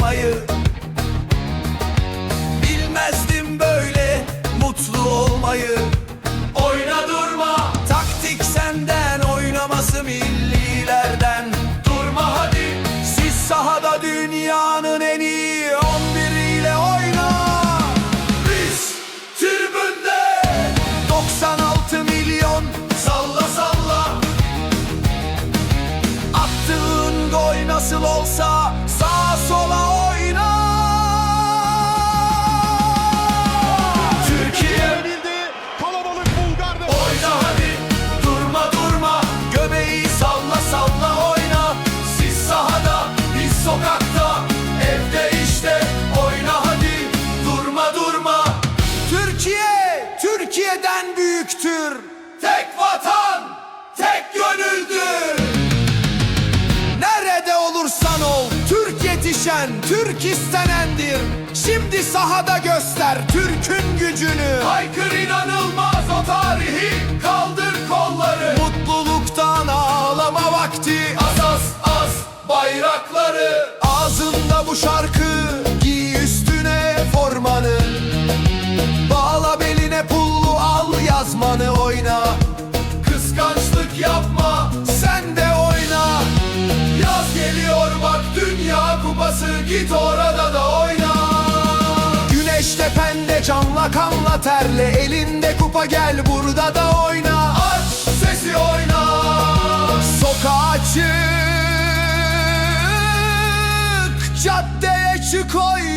olmayı Bilmezdim böyle mutlu olmayı. Oyna durma Taktik senden oynaması millilerden. Durma hadi Siz sahada dünyanın en iyi 11'iyle oyna. Biz tribünde 96 milyon Salla salla. Attığın gol nasıl olsa Yetişen Türk istenendir. Şimdi sahada göster Türk'ün gücünü. Haykır inanılmaz o tarihi Kaldır kolları. Mutluluktan ağlama vakti. Asas as bayrakları. Ağzında bu şarkı burası git orada da oyna. Güneşte pende camla kanla terle. Elinde kupa gel burada da oyna. Aç sesi oyna. Sokağa çık Caddeye çık oyna.